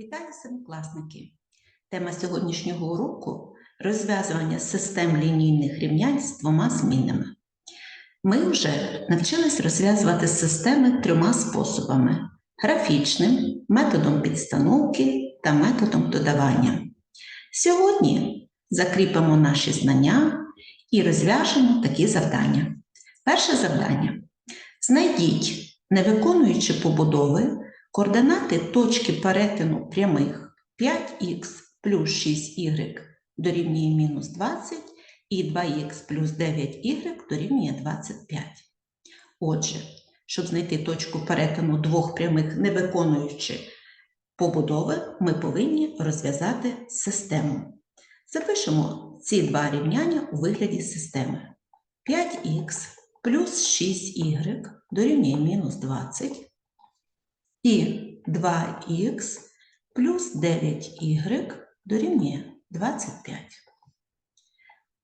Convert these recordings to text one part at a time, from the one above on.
Вітаю семикласники! Тема сьогоднішнього уроку розв'язування систем лінійних рівнянь з двома змінами. Ми вже навчились розв'язувати системи трьома способами: графічним, методом підстановки та методом додавання. Сьогодні закріпимо наші знання і розв'яжемо такі завдання. Перше завдання: знайдіть, не виконуючи побудови, координати точки перетину прямих 5х плюс 6y дорівнює мінус 20 і 2х плюс 9y дорівнює 25. Отже, щоб знайти точку перетину двох прямих, не виконуючи побудови, ми повинні розв'язати систему. Запишемо ці два рівняння у вигляді системи. 5х плюс 6y дорівнює мінус 20 і 2х плюс 9y дорівнює 25.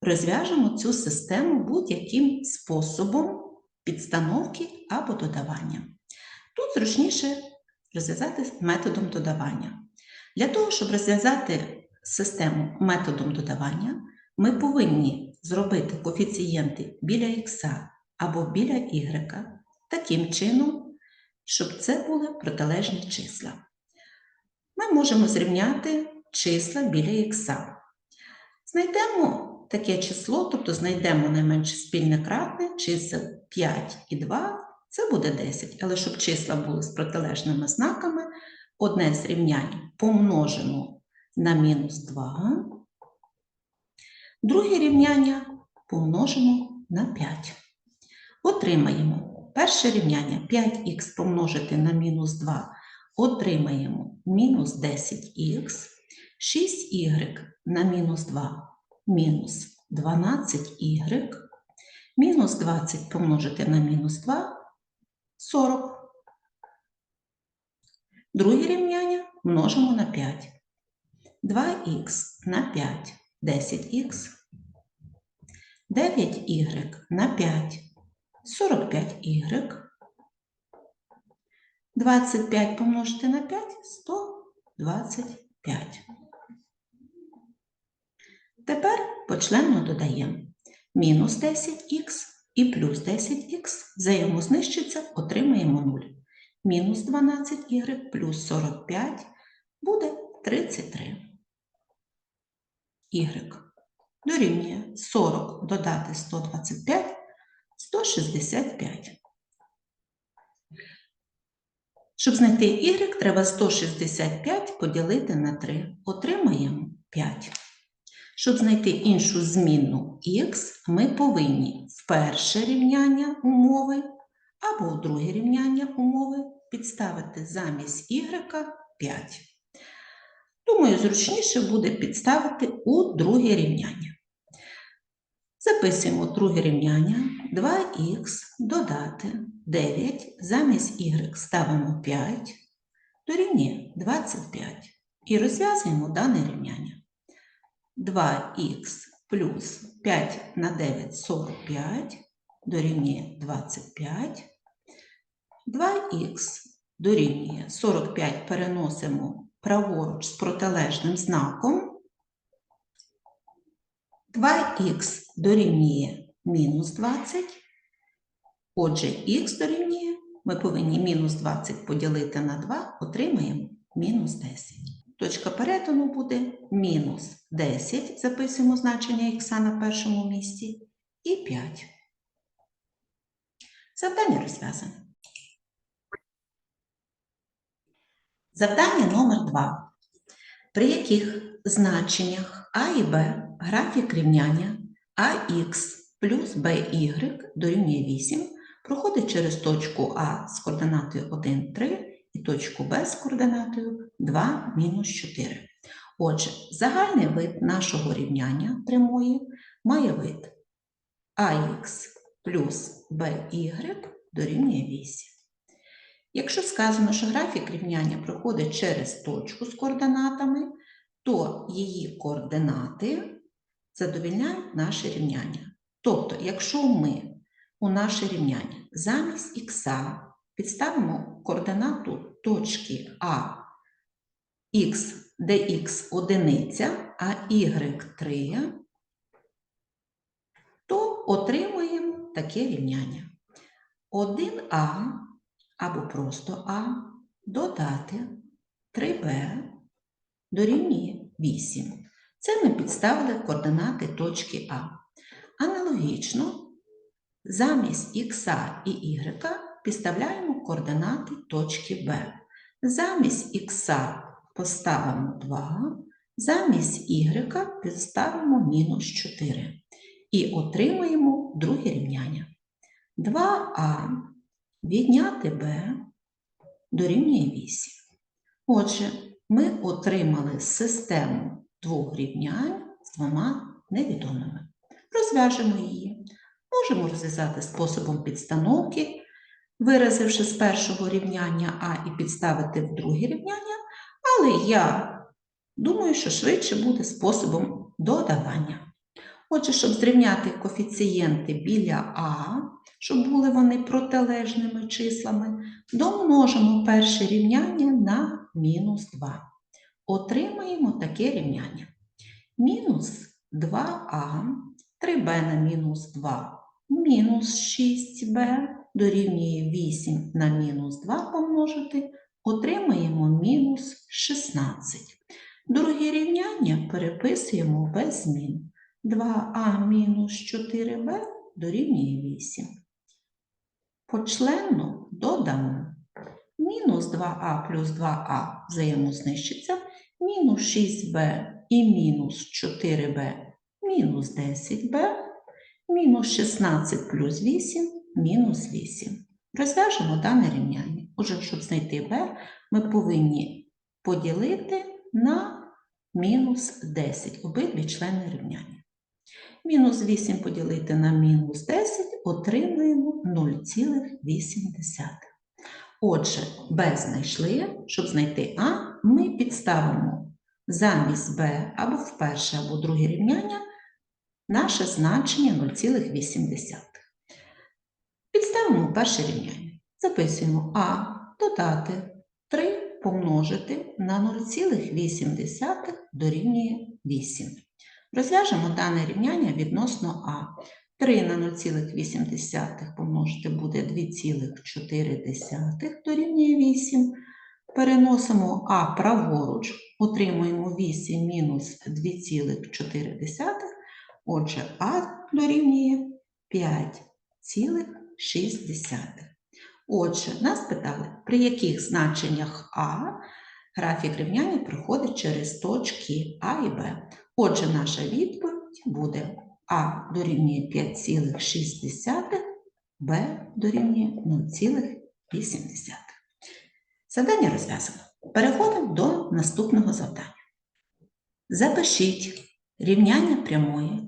Розв'яжемо цю систему будь-яким способом підстановки або додавання. Тут зручніше розв'язати методом додавання. Для того, щоб розв'язати систему методом додавання, ми повинні зробити коефіцієнти біля х або біля y таким чином, щоб це були протилежні числа. Ми можемо зрівняти числа біля х. Знайдемо таке число, тобто знайдемо найменше спільне кратне чисел 5 і 2, це буде 10. Але щоб числа були з протилежними знаками, одне з рівнянь помножимо на мінус 2, друге рівняння помножимо на 5. Отримаємо перше рівняння 5х помножити на мінус 2, отримаємо мінус 10х, 6y на мінус 2 мінус 12y, мінус 20 помножити на мінус 2 40. Друге рівняння множимо на 5. 2х на 5 10х, 9y на 5 45y, 25 помножити на 5 125. Тепер почленно додаємо мінус 10х і плюс 10х взаємознищиться, отримаємо 0. Мінус 12y плюс 45 буде 33. Y дорівнює 40 додати 125 165. Щоб знайти y, треба 165 поділити на 3. Отримаємо 5. Щоб знайти іншу змінну х, ми повинні в перше рівняння умови або в друге рівняння умови підставити замість y 5. Думаю, зручніше буде підставити у друге рівняння. Записуємо друге рівняння 2х додати 9, замість y ставимо 5, дорівнює 25 і розв'язуємо дане рівняння. 2х плюс 5 на 9 45 дорівнює 25. 2х дорівнює 45 переносимо праворуч з протилежним знаком. 2х дорівнює мінус 20. Отже, х дорівнює, ми повинні мінус 20 поділити на 2, отримаємо мінус 10. Точка перетину буде мінус 10, записуємо значення х на першому місці, і 5. Завдання розв'язане. Завдання номер 2. При яких значеннях а і Б графік рівняння АХ плюс BY дорівнює 8 проходить через точку А з координатою 1, 3 і точку Б з координатою 2, мінус 4. Отже, загальний вид нашого рівняння прямої має вид АХ плюс BY дорівнює 8. Якщо сказано, що графік рівняння проходить через точку з координатами, то її координати задовільняють наше рівняння. Тобто, якщо ми у наше рівняння замість х підставимо координату точки А х, де х одиниця, а y 3, то отримуємо таке рівняння. 1а або просто а додати 3b дорівнює 8. Це ми підставили координати точки А. Аналогічно, замість х і y підставляємо координати точки Б. Замість х поставимо 2, замість y підставимо мінус 4. І отримуємо друге рівняння. 2а відняти b дорівнює 8. Отже, ми отримали систему двох рівнянь з двома невідомими. Розв'яжемо її. Можемо розв'язати способом підстановки, виразивши з першого рівняння А і підставити в друге рівняння, але я думаю, що швидше буде способом додавання. Отже, щоб зрівняти коефіцієнти біля А, щоб були вони протилежними числами, домножимо перше рівняння на мінус 2. Отримаємо таке рівняння. Мінус 2а, 3b на мінус 2, мінус 6b дорівнює 8 на мінус 2 помножити, отримаємо мінус 16. Друге рівняння переписуємо без змін. 2а мінус 4b дорівнює 8. Почленно додамо. Мінус 2а плюс 2а взаємознищиться, мінус 6b і мінус 4b мінус 10b, мінус 16 плюс 8 мінус 8. Розв'яжемо дане рівняння. Отже, щоб знайти b, ми повинні поділити на мінус 10 обидві члени рівняння. Мінус 8 поділити на мінус 10 отримуємо 0,8. Отже, b знайшли, щоб знайти а, ми підставимо замість b або в перше, або друге рівняння наше значення 0,8. Підставимо перше рівняння. Записуємо а додати 3 помножити на 0,8 дорівнює 8. Розв'яжемо дане рівняння відносно а. 3 на 0,8 помножити буде 2,4 дорівнює 8. Переносимо а праворуч, отримуємо 8 мінус 2,4. Отже, а дорівнює 5,6. Отже, нас питали, при яких значеннях а графік рівняння проходить через точки А і Б. Отже, наша відповідь буде А дорівнює 5,6, Б дорівнює 0,8. Завдання розв'язано. Переходимо до наступного завдання. Запишіть рівняння прямої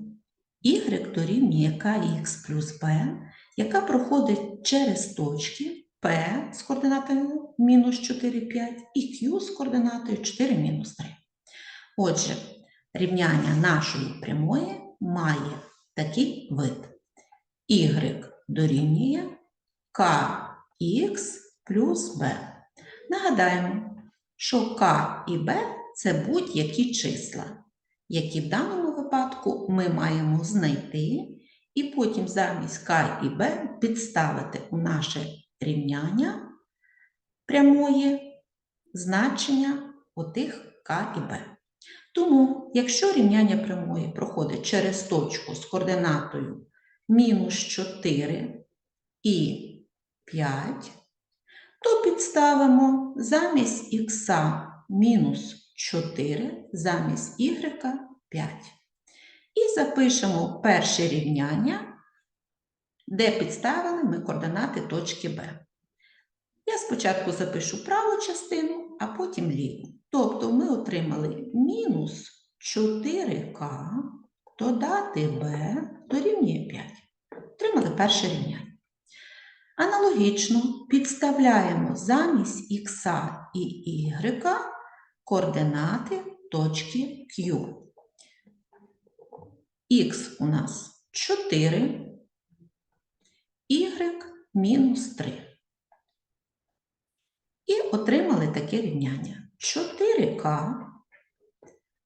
y дорівнює kx плюс b, яка проходить через точки P з координатою мінус 4, 5 і Q з координатою 4, мінус 3. Отже, рівняння нашої прямої має такий вид. y дорівнює kx плюс b. Нагадаємо, що k і b це будь-які числа, які в даному випадку ми маємо знайти, і потім замість k і b підставити у наше рівняння прямої значення отих k і b. Тому, якщо рівняння прямої проходить через точку з координатою мінус 4 і 5, то підставимо замість х мінус 4, замість y 5. І запишемо перше рівняння, де підставили ми координати точки Б. Я спочатку запишу праву частину, а потім ліву. Тобто ми отримали мінус 4К додати b дорівнює 5. Отримали перше рівняння. Аналогічно підставляємо замість х і y координати точки Q. Х у нас 4, y мінус 3. І отримали таке рівняння. 4К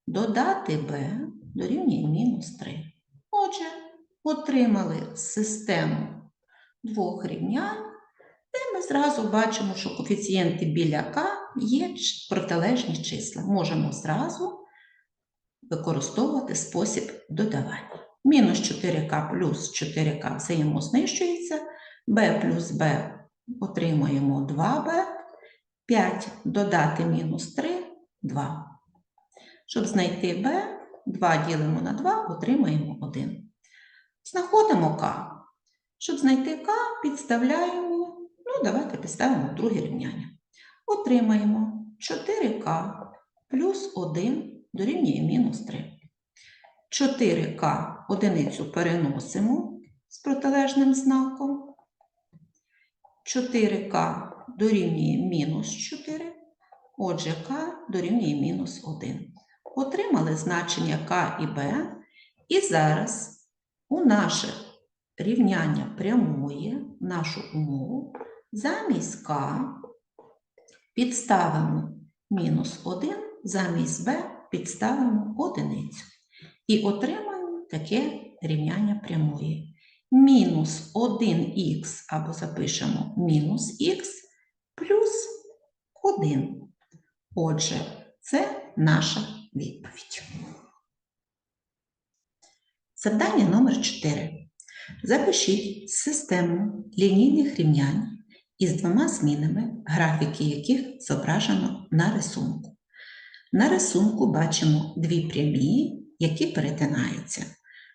додати b дорівнює мінус 3. Отже, отримали систему двох рівнянь, де ми зразу бачимо, що коефіцієнти біля k є протилежні числа. Можемо зразу використовувати спосіб додавання. Мінус 4k плюс 4k взаємознищується, b плюс b отримуємо 2b, 5 додати мінус 3 – 2. Щоб знайти b, 2 ділимо на 2, отримаємо 1. Знаходимо k. Щоб знайти k, підставляємо, ну давайте підставимо друге рівняння. Отримаємо 4k плюс 1 дорівнює мінус 3. 4k одиницю переносимо з протилежним знаком. 4k дорівнює мінус 4, отже k дорівнює мінус 1. Отримали значення k і b, і зараз у наше рівняння прямує, нашу умову, замість k підставимо мінус 1, замість b підставимо одиницю. І отримаємо таке рівняння прямої. Мінус 1х, або запишемо мінус х плюс 1. Отже, це наша відповідь. Завдання номер 4. Запишіть систему лінійних рівнянь із двома змінами, графіки яких зображено на рисунку. На рисунку бачимо дві прямі, які перетинаються.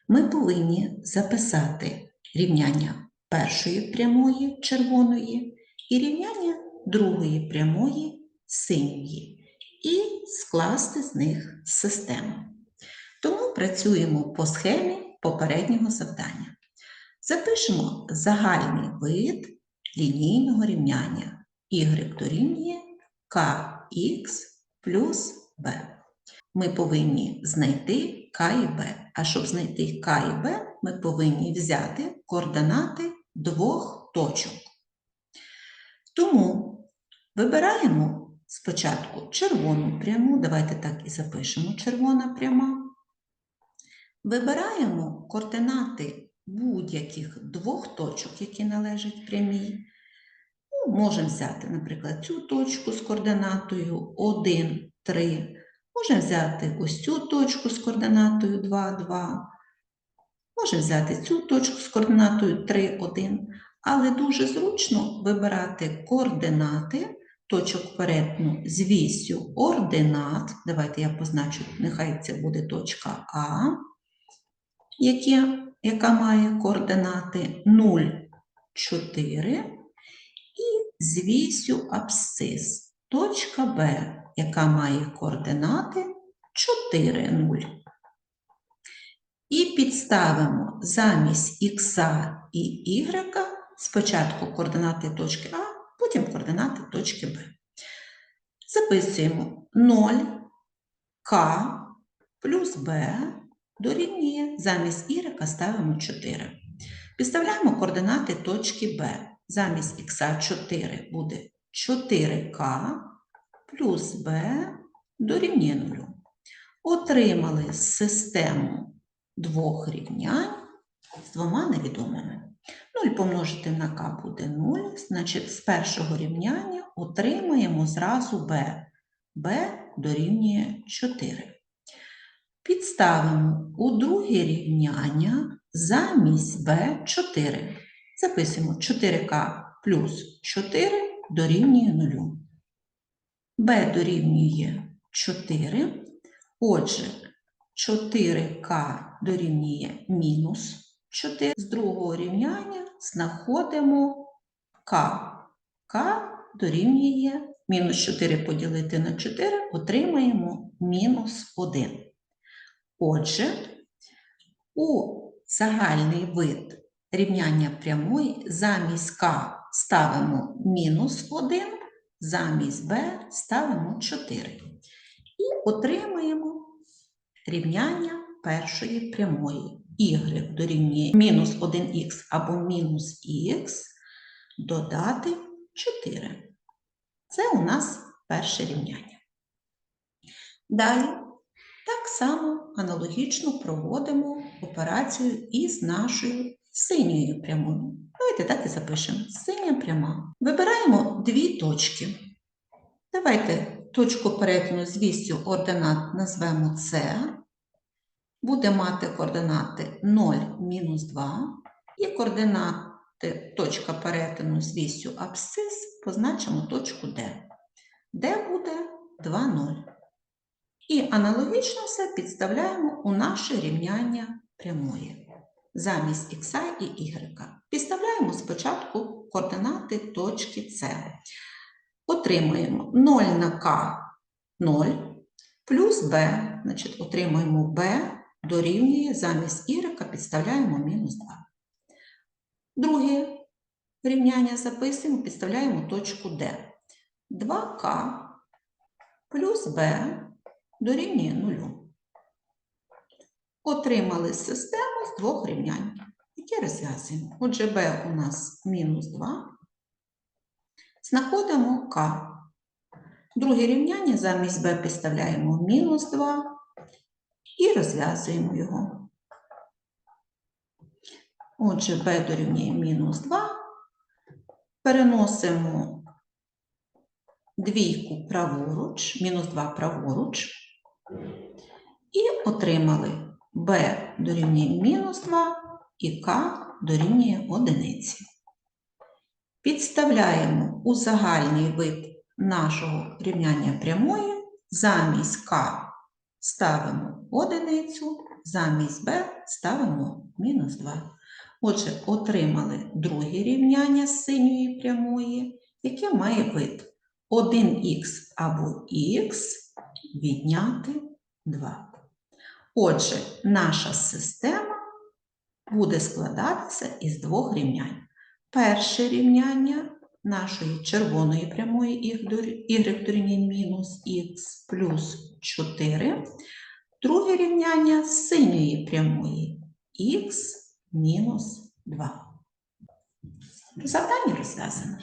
Ми повинні записати рівняння першої прямої червоної і рівняння другої прямої синьої, і скласти з них систему. Тому працюємо по схемі попереднього завдання. Запишемо загальний вид лінійного рівняння y дорівнює kx плюс b. Ми повинні знайти k і b. А щоб знайти k і b, ми повинні взяти координати двох точок. Тому вибираємо спочатку червону пряму, давайте так і запишемо червона пряма. Вибираємо координати будь-яких двох точок, які належать прямій. Ну, можемо взяти, наприклад, цю точку з координатою 1, 3. Можемо взяти ось цю точку з координатою 2, 2. Можемо взяти цю точку з координатою 3, 1. Але дуже зручно вибирати координати точок перетину з вісю ординат. Давайте я позначу, нехай це буде точка А, яке, яка має координати 0, 4 і з вісю абсцис. Точка Б, яка має координати 4, 0. І підставимо замість х і y спочатку координати точки А, потім координати точки Б. Записуємо 0 К плюс Б дорівнює замість y ставимо 4. Підставляємо координати точки Б. Замість х 4 буде 4К плюс Б дорівнює 0. Отримали систему двох рівнянь з двома невідомими. 0 помножити на k буде 0, значить з першого рівняння отримаємо зразу b. b дорівнює 4. Підставимо у друге рівняння замість b 4. Записуємо 4k плюс 4 дорівнює 0. B дорівнює 4. Отже, 4k дорівнює мінус 4. З другого рівняння знаходимо k. k дорівнює мінус 4 поділити на 4, отримаємо мінус 1. Отже, у загальний вид рівняння прямої замість k ставимо мінус 1, замість b ставимо 4. І отримаємо рівняння першої прямої. y дорівнює мінус 1х або мінус х додати 4. Це у нас перше рівняння. Далі так само аналогічно проводимо операцію із нашою синьою прямою. Давайте так і запишемо. Синя пряма. Вибираємо дві точки. Давайте точку перетину з вісю ординат назвемо С. Буде мати координати 0, мінус 2. І координати точка перетину з вісю абсцис позначимо точку Д. Де буде 2, 0. І аналогічно все підставляємо у наше рівняння прямої. Замість х і y. Підставляємо спочатку координати точки С. Отримуємо 0 на k 0 плюс b, значить отримуємо b дорівнює замість y підставляємо мінус 2. Друге рівняння записуємо, підставляємо точку D. 2k плюс b дорівнює 0. Отримали систему з двох рівнянь, які розв'язуємо. Отже, b у нас мінус 2. Знаходимо k. Друге рівняння замість b підставляємо мінус 2 і розв'язуємо його. Отже, b дорівнює мінус 2. Переносимо двійку праворуч, мінус 2 праворуч. І отримали b дорівнює мінус 2 і k дорівнює одиниці. Підставляємо у загальний вид нашого рівняння прямої, замість k ставимо одиницю, замість b ставимо мінус 2. Отже, отримали друге рівняння з синьої прямої, яке має вид 1х або х відняти 2. Отже, наша система буде складатися із двох рівнянь. Перше рівняння нашої червоної прямої y дорівнює мінус х плюс 4. Друге рівняння синьої прямої х мінус 2. Завдання розв'язано.